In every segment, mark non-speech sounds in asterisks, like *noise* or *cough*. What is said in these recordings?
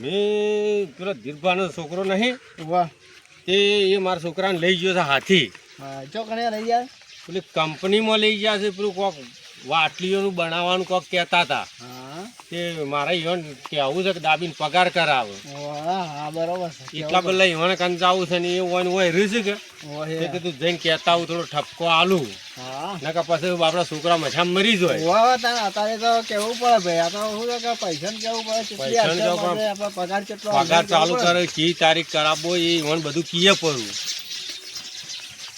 મેં પેલો દીર્ભાનો છોકરો નહીં વાહ. તે એ મારા છોકરાને લઈ ગયો છે હાથી. કને લઈ જાય પેલી કંપનીમાં લઈ ગયા છે પેલું કોક વાટલીઓનું બનાવવાનું કોક કહેતા હતા. તે મારે ઈવન કહેવું છે કે દાબીને પગાર કરાવે. વાહ હા બરોબર છે. એટલા પેલા ઈવન કંચાવું છે ને એ ઓન હોય રહ્યું કે? તે કીધું જઈને કહેતા આવું થોડો ઠપકો આલું. હા. નકા પછી આપણા છોકરા મજા મરી જાય. અત્યારે તો કેવું પડે ભાઈ? આ તો શું કે પૈસા કેવું પડે? પગાર કેટલો પગાર ચાલુ કરે કી તારીખ કરાવવો એ ઈવન બધું કીએ પડવું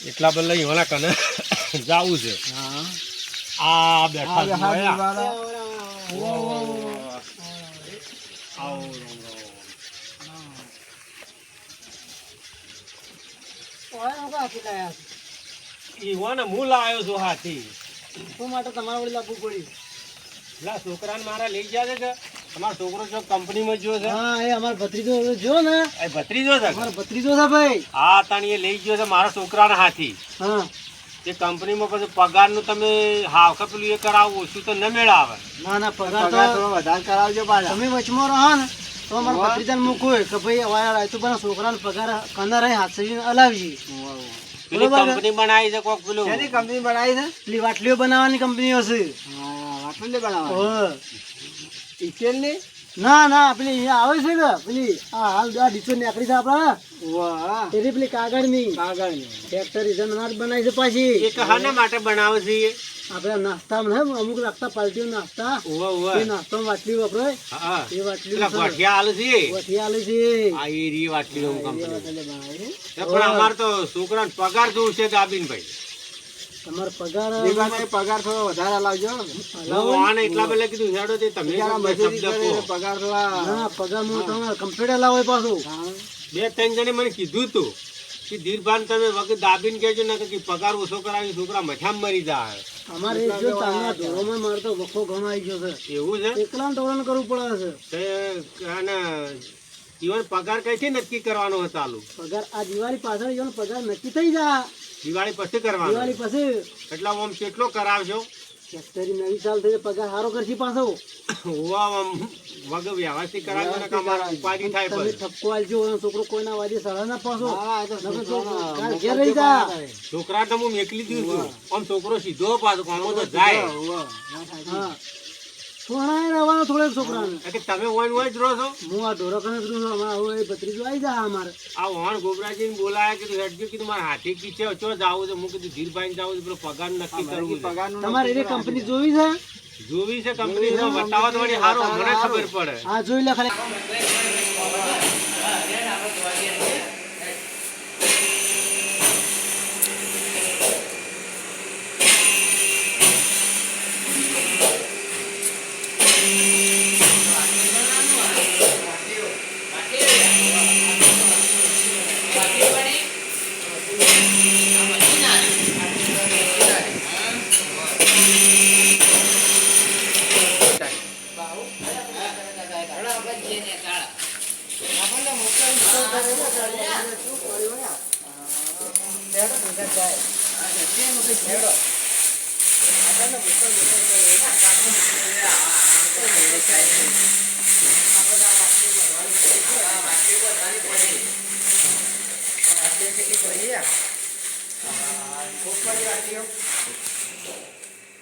એટલા પેલા ઈવના કને *coughs* જાવું છે. હા. આ બેઠા. આવો. ઈવોને હું લાવ્યો છું હાથી. શું માટે તમારે વળી લાવવું પડ્યું. પેલા છોકરાને મારા લઈ ગયા છે કે? તમારો છોકરો જો કંપનીમાં જો છે? હા એ અમારો ભત્રીજો જો ને. એ ભત્રીજો છે? અમારો ભત્રીજો છે ભાઈ. હા તાણી એ લઈ ગયો છે મારા છોકરાના હાથી. હા. એ કંપનીમાં પછી પગારનું તમે હાવખા પેલું એ કરાવો ઓછું તો ન મેળાવે. ના ના પગાર તો વધારે કરાવજો પાછા. તમે વચમાં રહો ને તો અમારા ભત્રીજાને મૂકવું કે ભાઈ અમારા રાયતુભાઈના છોકરાને પગાર કંદર રહી હાથ સજીને અલાવજી પેલી કંપની બનાવી છે કોક પેલું? કંપની બનાવી છે? પેલી વાટલીઓ બનાવવાની કંપનીઓ છે. વાટલીઓ બનાવવાની. ઇકેલની ના ના પેલી આવે છે ને પેલી આ હાલ આ ડીચો નીકળી છે આપણા. વાહ. એની પેલી કાગળની. કાગળની. ફેક્ટરી છે અનાજ બનાવી છે પાછી. એ કહાને માટે બનાવે છે આપણે નાસ્તામાં ને અમુક નાસ્તા પાલટીઓ નાસ્તા. એ નાસ્તામાં વાટલી વપરાય. એ વાટલી ગોઠિયા આલે છે. વઠી આલે છે આ એ રી વાટલી હું છે. પણ અમાર તો છોકરાને પગાર જોવું છે દાબીનભાઈ તમારો પગાર પગાર થોડો વધારે લાવજો. હું એટલા પેલા કીધું હેડો તે તમે શબ્દ કહો. પગાર ના પગાર હું તમારે કમ્પ્યુટર લાવો પાછું. બે ત્રણ જણે મને કીધું તું કે ધીરભાન તમે વખત દાબીને કહેજો ને કે પગાર ઓછો કરાવી છોકરા મઠામ મરી જાય. અમારે જો તાના ધોરોમાં મારે તો વખો ગમાઈ ગયો છે. એવું છે? એકલા ધોરણ કરવું પડે છે. આને જીવન પગાર કઈથી નક્કી કરવાનો ચાલુ? પગાર આ દિવાળી પાછળ જો પગાર નક્કી થઈ જા દિવાળી પછી કરવાનો. દિવાળી પછી? એટલા ઓમ કેટલો કરાવજો. ફેક્ટરી નવી ચાલ થઈ પગાર સારો કરશી પાછો. હોવા આમ વગ વ્યવસ્થિત કરાવજો ને કે ઉપાધિ થાય તમે ઠપકો આલજો છોકરો કોઈના વાજે સળા ના પાછો. કાલ ઘેર રહી જા. છોકરા તો હું મેકલી દઉં છું. આમ છોકરો સીધો પાછો કામો તો જાય. હા. સોણાએ રહેવાનો થોડે છોકરાને. તમે ઓઈન ઓઈન જ રહો છો. હું આ ઢોરો કને છું. અમારે ભત્રીજો આવી જા અમારે. આ વહાણ ગોબરાજીને બોલાયા કીધું હેડજો કીધું મારે હાથી કીચે ચો જાવું છે? હું કીધું ધીરભાઈ જાવું છે પેલો પગાર નક્કી કરવું તમારે એવી કંપની જોવી છે? જોવી છે કંપની બતાવો તો વળી સારું મને ખબર પડે. આ જોઈ લે ખાલી.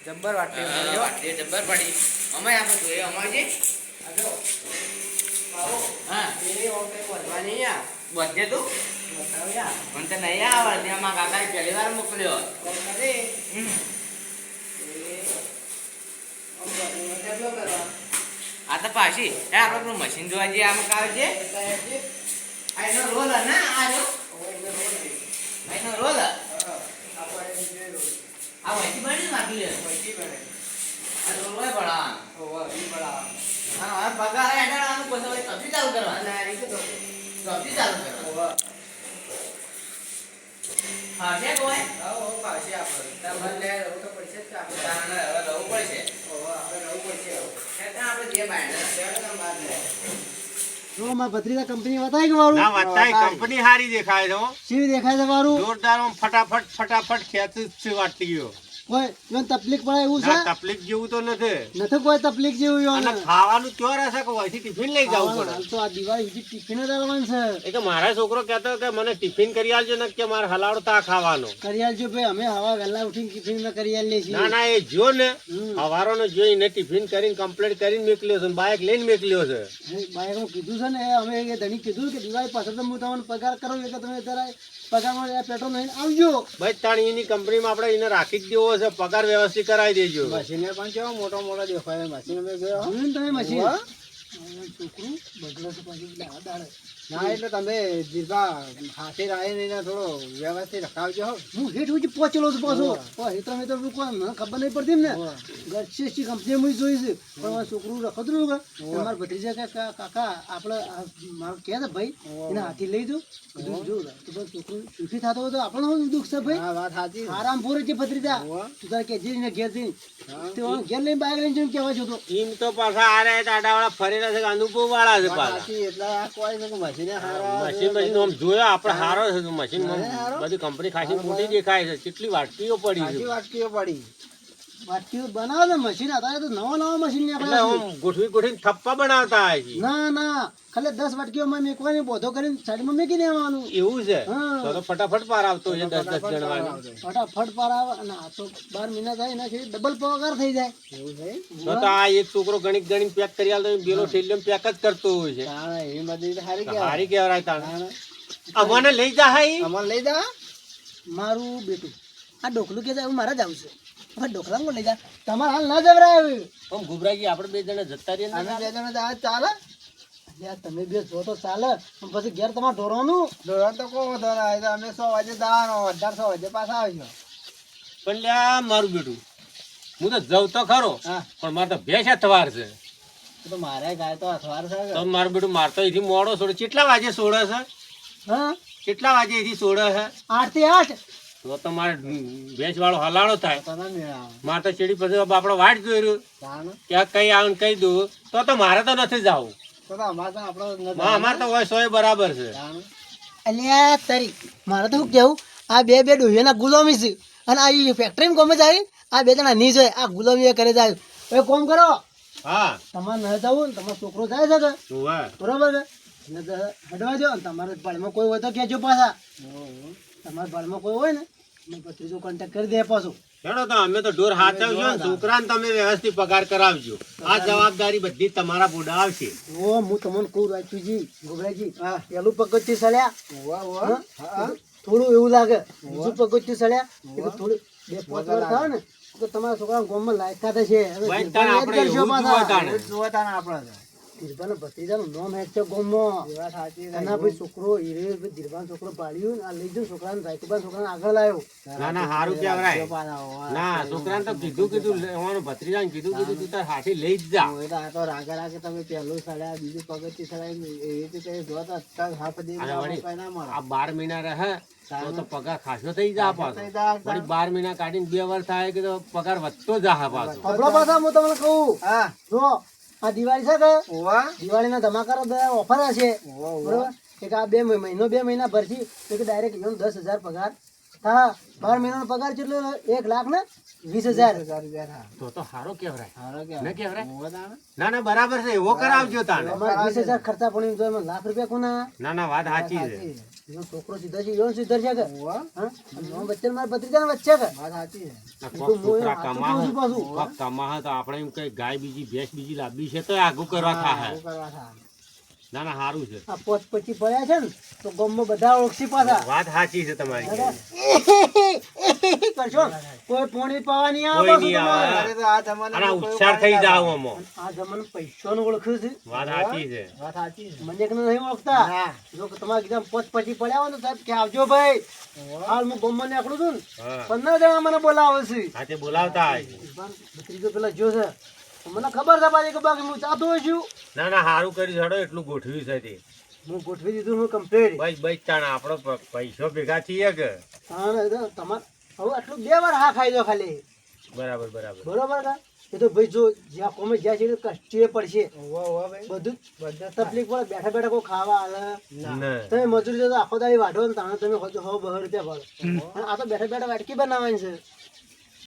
જબ્બર વાટલી જબ્બર પડી અમે આપણે જોઈએ અમારે હા બધે તું. મને તો નહીં આવડે અમારા કાકાએ પહેલી વાર મોકલ્યો. આ તો પાછી હે આપણે મશીન જોવા જઈએ આમ કાવે છે? એનો રોલ ને આ જો. આ એનો રોલ. આ વહીથી બની નાખી લે આ રોલ હોય ભણાવવાનો. હા હવે પગાર આવે એટલે આનું પછી હવે ચાલુ કરવા ચાલુ કરવાની હા છે કોઈ તારને હવે રહેવું પડશે એટલે આપણે જે બાયણે જો અમારા ભત્રીજા કંપની બતાવી કે મારું ના વાતાય કંપની સારી દેખાય છે હો. કેવી દેખાય છે મારું જોરદાર આમ ફટાફટ ફટાફટ ખેંચ વાટી ગયો કોઈ તકલીફ પડે એવું છે? તકલીફ જેવું તો નથી. નથી કોઈ તકલીફ જેવું અને ખાવાનું ક્યાં રહેશે કે અહીંથી ટિફિન લઈ જવું પડે? તો આ દિવાળી સુધી ટિફિન જ છે. એ કે મારા છોકરો કહેતો કે મને ટિફિન કરી આલજો ને કે મારે હલાવડો તા ખાવાનો. કરી આલજો ભાઈ અમે હવા વહેલા ઉઠીને ટિફિન કરી આલીએ છીએ. ના ના એ જો ને હવારો હવારોનો જોઈને ટિફિન કરીને કમ્પ્લીટ કરીને મોકલ્યો છે બાઇક લઈને મોકલ્યો છે. બાઇક કીધું છે ને અમે એ ધણી કીધું કે દિવાળી પાછળ તો હું તમને પગાર કરું એટલે તમે અત્યારે પગારમાં પેટ્રોલ લઈને આવજો. ભાઈ તાણ એની કંપનીમાં આપણે એને રાખી જ દેવો છે. પગાર વ્યવસ્થિત કરાવી દેજો. મશીને પણ કેવો મોટો મોટો દેખાય મશીન તમે મશીન. છોકરું બગડે છે પાછું દાડે. ના એટલે તમે જીભા હાથે રાહીને એને થોડો વ્યવસ્થિત રખાવજો હું. હેઠ સુધી પહોંચેલો છું પાછો. પણ હેતર હેતર કોઈ મને ખબર નહીં પડતી ને ગરચેસી કંપની હું જોઈ છે. પણ મારું છોકરું રખતું રહ્યું કે મારા ભત્રીજા કે કાકા આપણે મારું કહે ભાઈ એને હાથી લઈ દો. જો તો પણ છોકરું સુખી થતો હોય તો આપણને શું દુઃખ છે ભાઈ? વાત સાચી. છે. આરામ પૂરે છે ભત્રીજા. તું તારે કે જઈને ઘેર જઈને. તે ઘેર લઈને બાઈક લઈને જઈને કહેવા જોતો. એમ તો પાછા આ રહ્યા દાડાવાળા ફરેલા છે અનુભવ વાળા છે વાત એટલે આ કોઈ ને કે હારા મશીન મશીન આમ જોયો આપણે હારો છે મશીન બધી કંપની ખાસી મોટી દેખાય છે કેટલી વાટકીઓ પડી છે. વાટકીઓ પડી. બનાવે મશીન અત્યારે તો નવા નવા મશીન એટલે નીકળ્યા છે. ગોઠવી ગોઠવીને થપ્પા બનાવતા ના ના. ખાલી દસ વાટકીઓમાં મેકવાની બોધો કરીને સાઈડમાં મેકી દેવાનું. એવું છે? હા. તો તો ફટાફટ પાર આવતો છે દસ દસ જણ ફટાફટ પાર આવે અને આ તો બાર મહિના થાય એના ડબલ પગાર થઈ જાય. એવું છે? તો તો આ એક છોકરો ગણિત ગણિત પેક કરી આલતો પેલો થેલીઓ પેક જ કરતો હોય છે. હારી કહેવાય. હારી કહેવાય તાણે. અમને લઈ જા હાઈ અમારે લઈ જા? મારું બેટું. આ ડોકલું કે એવું મારા જ આવશે. હવે ડોકલા કોણ લઈ જા તમારે હાલ ના જવરાય પણ ગુબરાજી આપણે બે જણા જતા રહીએ અમે બે જણા જાય ચાલે. અલ્યા તમે બે જો તો ચાલે. પણ પછી ઘેર તમારે ઢોરવાનું? દોરા તો કહો તો અમે સો વાગે જવાનો. અઢારસો વાગે પાછા આવજો પણ લ્યા મારું બેટું. હું તો જઉં તો ખરો. હા. પણ મારે તો ભેસ અથવાર છે. તો મારે ગાય તો અથવાર છે તો મારું બેટું મારે તો અહીંથી મોડો છોડે કેટલા વાગે છોડે છે? હા? કેટલા વાગે અહીંથી છોડે છે? આઠથી આઠ. તો તો મારે ભેંસ વાળો હલાળો થાય. મારે તો ચેડી પછી આપણે વાટ જોઈ રહ્યું કઈ આવીને કહી દઉં તો તો મારે તો નથી જવું. અમારે તો ન હોય સોય બરાબર છે. અલ્યા તારી મારે તો શું કેવું? આ બે બે ડોહીના ગુલામી છે. અને આ ફેક્ટરીમાં કોમે જાય? આ બે જણા નહીં જોય. આ ગુલામી એ કરે જાય. હવે કોમ કરો. હા. તમારે ન જવું ને તમારો છોકરો જાય છે બરોબર છે? હડવા જો અને તમારે ભાડમાં કોઈ હોય તો કહેજો પાછા. તમારા ભાડમાં કોઈ હોય ને મેં ભત્રીજો કોન્ટેક્ટ કરી દે પાછો. હેડો તો અમે તો ઢોર હાચવજો ને છોકરાને તમે વ્યવસ્થિત પગાર કરાવજો. આ જવાબદારી બધી તમારા બોડા આવશે. ઓ હું તમને કહું રાજુજી ગોગરાજી હા. પેલું પગથિયું સળ્યા. વાહ વાહ. થોડું એવું લાગે. બીજું પગથિયું સળ્યા. થોડું બે પાંચ વાર થાય ને તો તમારા છોકરા ગામમાં લાયકા છે આપણે. ધીરબાના ભત્રીજાનું નામ હેડ છે ગામમાં એ સાચી એના ભાઈ છોકરો હીરે ધીરબાન છોકરો પાડ્યું ને આ લઈ જઈને છોકરાને રાયકુબાન છોકરાને આગળ આવ્યો ના ના સારું કે આવરાય હોવા. ના છોકરાને તો કીધું કીધું લેવાનું ભત્રીજાને કીધું કીધું તું તાર હાથી લઈ જ જા. હું તો આ તો રાગે રાગે તમે પહેલું સડ્યા બીજું પગથી સડાય એ રીતે તમે જો તો અત્યારે હાફ દી કઈ આ બાર મહિના રહે તો તો પગાર ખાસો થઈ જા પાછો. વળી બાર મહિના કાઢીને બે વર્ષ થાય કે તો પગાર વધતો જા પાછો. પાછા હું તમને કહું. હા. જો આ દિવાળી છે કે? ઓવા દિવાળીના ધમાકારો બધા ઓફર હશે. બરોબર? એક આ બે મહિ- મહિનો બે મહિના ભરશી એક ડાયરેક્ટ એનો દસ હજાર પગાર હા બાર મહિનાનો પગાર કેટલો એક લાખ ને વીસ હજાર. તો તો હારો કેવરાય હારો કેવરાય. કહેવાય? ના ના બરાબર છે. એવો કરાવજો તાને વીસ હજાર ખર્ચા પડી તો લાખ રૂપિયા કોના? ના ના વાત સાચી છે. છોકરો સીધા છે એનો સીધા છે કે? હા એનો વચ્ચે ને મારા ભત્રીજાના વચ્ચે કે વાત સાચી છે. કમાહે, તો આપણે એમ કઈ ગાય બીજી ભેંસ બીજી લાવવી છે તો આગું કરવા થાય શું કરવા થા? ના ના સારું છે. આ પોચ પછી પડ્યા છે ને તો ગામમાં બધા ઓળખી પાછા. વાત સાચી છે તમારી. કરશો? કોઈ પોણી પાવાની આવે તો આ ઉચ્ચાર થઈ જાવ અમો. આ જમાનો પૈસાનું ઓળખ્યું છે. વાત સાચી છે. વાત સાચી છે. મને કે નહીં ઓળખતા. જો કે તમારે એકદમ પોચ પછી પડ્યા હોય ને સાહેબ કે આવજો ભાઈ. હાલ હું ગમમાં નીકળું છું ને. પંદર જણા મને બોલાવે છે. આજે બોલાવતા હોય. છે. પેલા જો છે. તો મને ખબર છે પાછી કે બાકી હું ચાતો છું. ના ના સારું કરી છડો એટલું ગોઠવ્યું છે તે. હું ગોઠવી દીધું હું કમ્પ્લીટ બસ બસ તાણ આપણો પૈસો ભેગા થઈએ કે? તમારે હવે આટલું બે વાર હા ખાઈ દો ખાલી. બરાબર બરાબર. બરોબર કા? એ તો ભાઈ જો જ્યાં કોમે જ્યાં છે કષ્ટીએ પડશે. ભાઈ. બધું બધા તકલીફ પડે બેઠા બેઠા કોઈ ખાવા આલે. ને. તમે મજૂરી તો આખો દાડી વાઢો ને તાણે તમે હો હવ બહુ રૂપિયા ભરો. આ તો બેઠા બેઠા વાટકી બનાવવાની છે.